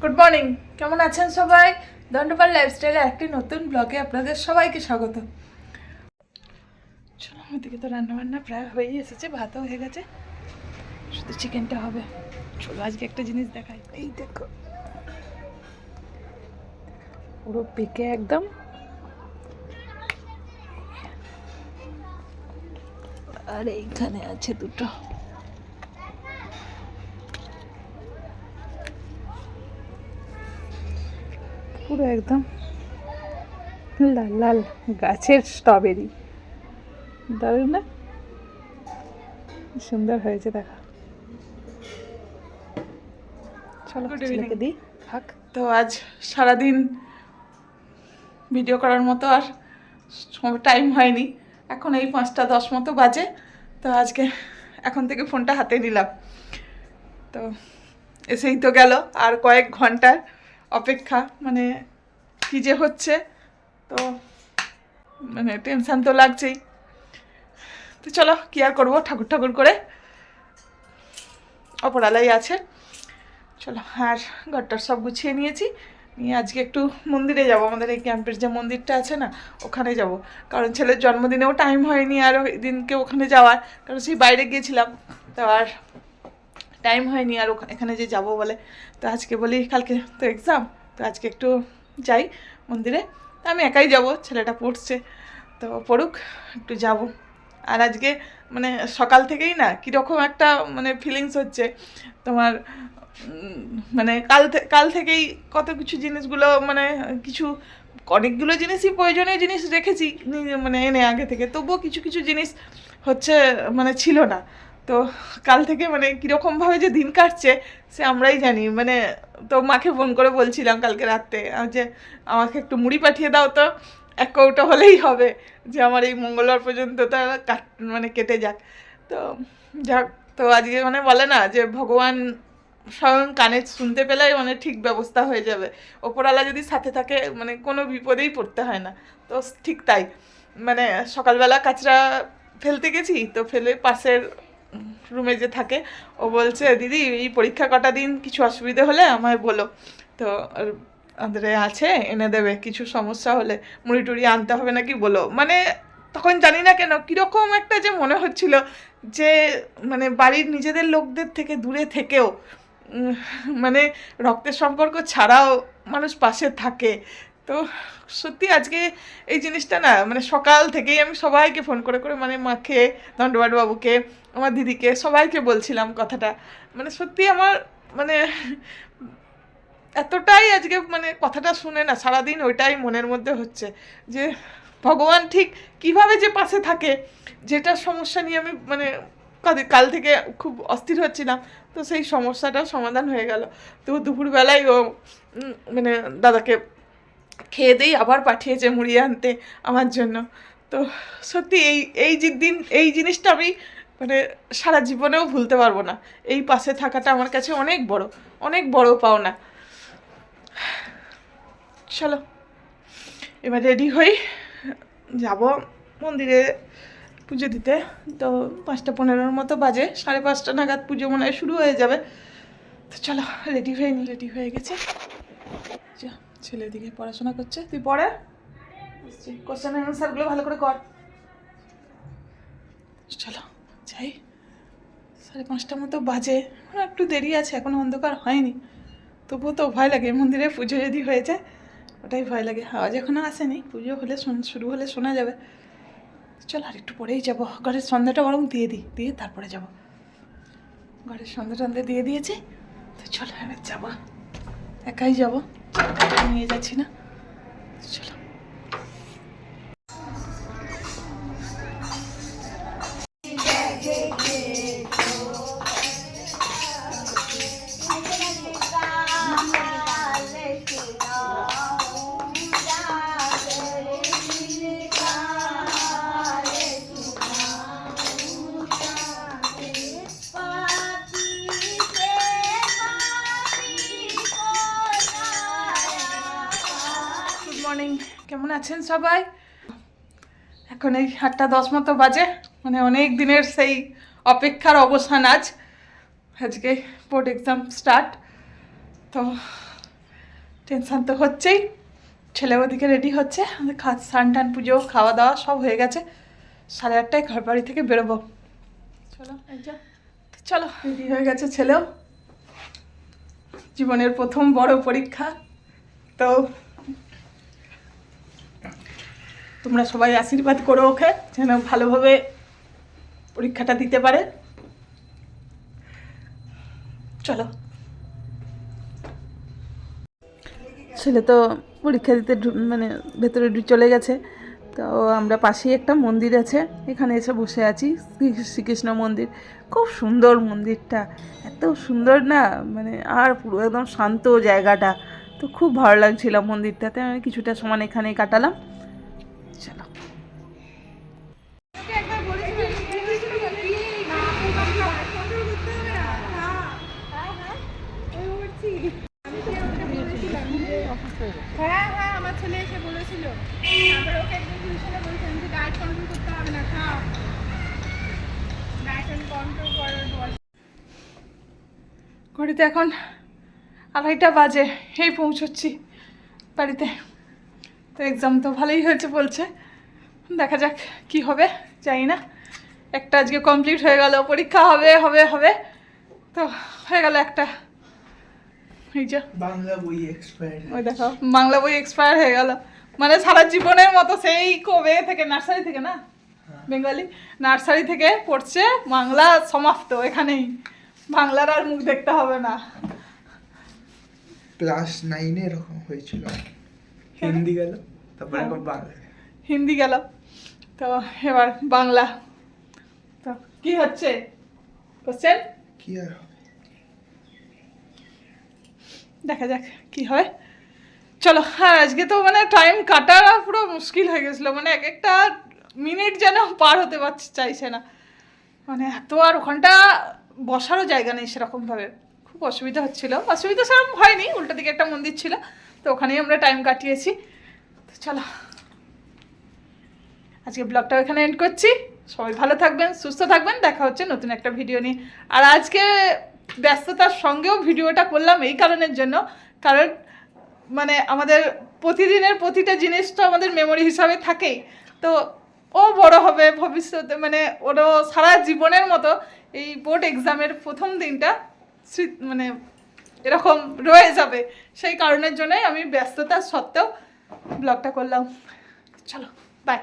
Good morning কেমন আছেন সবাই? দণ্ডপাল লাইফস্টাইলে একটি নতুন ব্লগে আপনাদের সবাইকে স্বাগত। চলো ওদিকে তো রান্না বান্না প্রায় হয়েই এসেছে, ভাতও হয়ে গেছে। শুধু চিকেনটা হবে। চলো, আজকে একটা জিনিস দেখাই। এই দেখো। পুরো পেকে একদম। আর এইখানে আছে দুটো। পুরো একদম লাল লাল গাছের স্ট্রবেরি। দারুণ না? সুন্দর হয়েছে দেখা। চলো ছেলেকে দিই থাক। তো আজ সারাদিন ভিডিও করার মতো আর টাইম হয়নি। এখন এই পাঁচটা দশ মতো বাজে তো আজকে এখন থেকে ফোনটা হাতে নিলাম। তো এসেই তো গেল আর কয়েক ঘণ্টার অপেক্ষা মানে কী যে হচ্ছে, তো মানে টেনশান তো লাগছেই। তো চলো, কি আর করব ঠাকুর ঠাকুর করে? অপরালাই আছে। চলো, আর ঘরটার সব গুছিয়ে নিয়েছি। নিয়ে আজকে একটু মন্দিরে যাব। আমাদের এই ক্যাম্পের যে মন্দিরটা আছে না, ওখানে যাব। কারণ ছেলের জন্মদিনেও টাইম হয়নি আর ওই দিনকে ওখানে যাওয়ার, কারণ সেই বাইরে গিয়েছিলাম। তো আর টাইম হয়নি আর এখানে যে যাব বলে। তো আজকে বলি কালকে তো এক্সাম তো আজকে একটু যাই মন্দিরে। আমি একাই যাব, ছেলেটা পড়ছে। তো পড়ুক, একটু যাব। আর আজকে মানে সকাল থেকেই না কীরকম একটা মানে ফিলিংস হচ্ছে। তোমার মানে কাল কাল থেকেই কত কিছু জিনিসগুলো মানে কিছু অনেকগুলো জিনিসই প্রয়োজনীয় জিনিস রেখেছি মানে এনে আগে থেকে। তবুও কিছু কিছু জিনিস হচ্ছে মানে ছিল না। তো কাল থেকে মানে কীরকমভাবে যে দিন কাটছে, সে আমরাই জানি। মানে তো মাকে ফোন করে বলছিলাম কালকে রাত্রে যে আমাকে একটু মুড়ি পাঠিয়ে দাও তো, এক কৌটো হলেই হবে, যে আমার এই মঙ্গলবার পর্যন্ত তা কাট মানে কেটে যাক। তো যাক, তো আজকে মানে বলে না যে ভগবান স্বয়ং কানে শুনতে পেলেই মানে ঠিক ব্যবস্থা হয়ে যাবে। ওপরওয়ালা যদি সাথে থাকে মানে কোনো বিপদেই পড়তে হয় না। তো ঠিক তাই। মানে সকালবেলা কাচরা ফেলতে গেছি, তো ফেলে পাশের রুমে যে থাকে, ও বলছে, দিদি, এই পরীক্ষা কটা দিন? কিছু অসুবিধে হলে আমায় বলো। তো আর আমাদের আছে, এনে দেবে, কিছু সমস্যা হলে। মুড়ি টুড়ি আনতে হবে নাকি বলো। মানে তখন জানি না কেন, কীরকম একটা যে মনে হচ্ছিল যে মানে বাড়ির নিজেদের লোকদের থেকে দূরে থেকেও মানে রক্তের সম্পর্ক ছাড়াও মানুষ পাশে থাকে। তো সত্যি আজকে এই জিনিসটা না মানে সকাল থেকেই আমি সবাইকে ফোন করে করে মানে মাকে দণ্ডবাট বাবুকে আমার দিদিকে সবাইকে বলছিলাম কথাটা। মানে সত্যি আমার মানে এতটাই আজকে মানে কথাটা শুনে না সারাদিন ওইটাই মনের মধ্যে হচ্ছে যে ভগবান ঠিক কীভাবে যে পাশে থাকে, যেটা সমস্যা নিয়ে আমি মানে কাল থেকে খুব অস্থির হচ্ছিলাম, তো সেই সমস্যাটাও সমাধান হয়ে গেল। তো দুপুরবেলায় ও মানে দাদাকে খেয়ে দিয়েই আবার পাঠিয়েছে মুড়ি আনতে আমার জন্য। তো সত্যি এই এই যে দিন, এই জিনিসটা আমি মানে সারা জীবনেও ভুলতে পারব না। এই পাশে থাকাটা আমার কাছে অনেক বড় অনেক বড় পাওনা। চলো, এবার রেডি হই। যাব মন্দিরে পুজো দিতে। তো পাঁচটা পনেরোর মতো বাজে, সাড়ে পাঁচটা নাগাদ পুজো মনে হয় শুরু হয়ে যাবে। তো চলো, রেডি হয়ে নি, রেডি হয়ে গেছে। যা ছেলের দিকে পড়াশোনা করছে। তুই পড়ে? কোশ্চেন অ্যান্সারগুলো ভালো করে কর। চলো, যাই। সাড়ে পাঁচটার মতো বাজে। এখন একটু দেরি আছে, এখনও অন্ধকার হয়নি। তবুও তো ভয় লাগে, মন্দিরে পুজো যদি হয়ে যায়, ওটাই ভয় লাগে। আওয়াজ এখনও আসেনি, পুজো হলে শুরু হলে শোনা যাবে। চলো, আর একটু পরেই যাব। ঘরের সন্ধ্যাটা বরং দিয়ে দিই, দিয়ে তারপরে যাব। ঘরের সন্ধ্যা টন্ধা দিয়ে দিয়েছি। তো চলো, এবার যাব। একাই যাব। নিয়ে যাচ্ছি না চলো কেমন আছেন সবাই? এখন এই আটটা দশ মতো বাজে মানে অনেক দিনের সেই অপেক্ষার অবসান আজ। আজকে বোর্ড এক্সাম স্টার্ট তো টেনশান তো হচ্ছেই। ছেলে ওদিকে রেডি হচ্ছে স্নান টান, পুজো, খাওয়া দাওয়া সব হয়ে গেছে। সাড়ে আটটায় ঘর বাড়ি থেকে বেরোবো। চলো চলো রেডি হয়ে গেছে ছেলেও। জীবনের প্রথম বড় পরীক্ষা। তো তোমরা সবাই আশীর্বাদ করো ওকে, যেন ভালোভাবে পরীক্ষাটা দিতে পারে। চলো। ছেলে তো পরীক্ষা দিতে মানে ভেতরে চলে গেছে। তো আমরা পাশেই একটা মন্দির আছে, এখানে এসে বসে আছি শ্রীকৃষ্ণ মন্দির। খুব সুন্দর মন্দিরটা, এত সুন্দর না মানে আর পুরো একদম শান্ত জায়গাটা। তো খুব ভালো লাগছিল মন্দিরটাতে, আমি কিছুটা সময় এখানে কাটালাম। চলো। ওকে কন্ট্রোল করতে হবে না কন্ট্রোল করার ঘড়িতে এখন আড়াইটা বাজে, এই পৌঁছচ্ছি বাড়িতে। তো এক্সাম তো ভালোই হয়েছে বলছে। দেখা যাক কি হবে জানি না। একটা আজকে কমপ্লিট হয়ে গেল পরীক্ষা হবে হবে হবে। তো হয়ে গেল একটা। এই যে। বাংলা বই এক্সপায়ার ওই দেখো বাংলা বই এক্সপায়ার হয়ে গেল। মানে সারা জীবনের মতো সেই কবে থেকে নার্সারি থেকে না? বেঙ্গলি। নার্সারি থেকে পড়ছে বাংলা সমাপ্ত এখানেই। বাংলার আর মুখ দেখতে হবে না। ক্লাস নাইনে এরকম হয়েছিল। হিন্দি গেল তারপরে এখন বাংলা। হিন্দি গেল। তো এবার বাংলা। তো কি হচ্ছে? কোশ্চেন কি আর দেখা যাক কি হয়। চলো হ্যাঁ আজকে তো মানে টাইম কাটার পুরো মুশকিল হয়ে গেছিল। মানে এক একটা মিনিট যেন পার হতে পারছে চাইছে না। মানে এত আর ওখানটা বসারও জায়গা নেই সেরকমভাবে। খুব অসুবিধা হচ্ছিল। অসুবিধা সেরকম হয়নি উল্টো দিকে একটা মন্দির ছিল। তো ওখানেই আমরা টাইম কাটিয়েছি। তো চলো। আজকে ব্লগটা ওখানে এন্ড করছি। সবাই ভালো থাকবেন, সুস্থ থাকবেন। দেখা হচ্ছে নতুন একটা ভিডিও নিয়ে। আর আজকে ব্যস্ততার সঙ্গেও ভিডিওটা করলাম এই কারণের জন্য। কারণ মানে আমাদের প্রতিদিনের প্রতিটা জিনিস তো আমাদের মেমোরি হিসাবে থাকেই। তো ও বড় হবে ভবিষ্যতে মানে ওরও সারা জীবনের মতো এই বোর্ড এক্সামের প্রথম দিনটা মানে এরকম রয়ে যাবে। সেই কারণের জন্যই আমি ব্যস্ততা সত্ত্বেও ব্লগটা করলাম। চলো বাই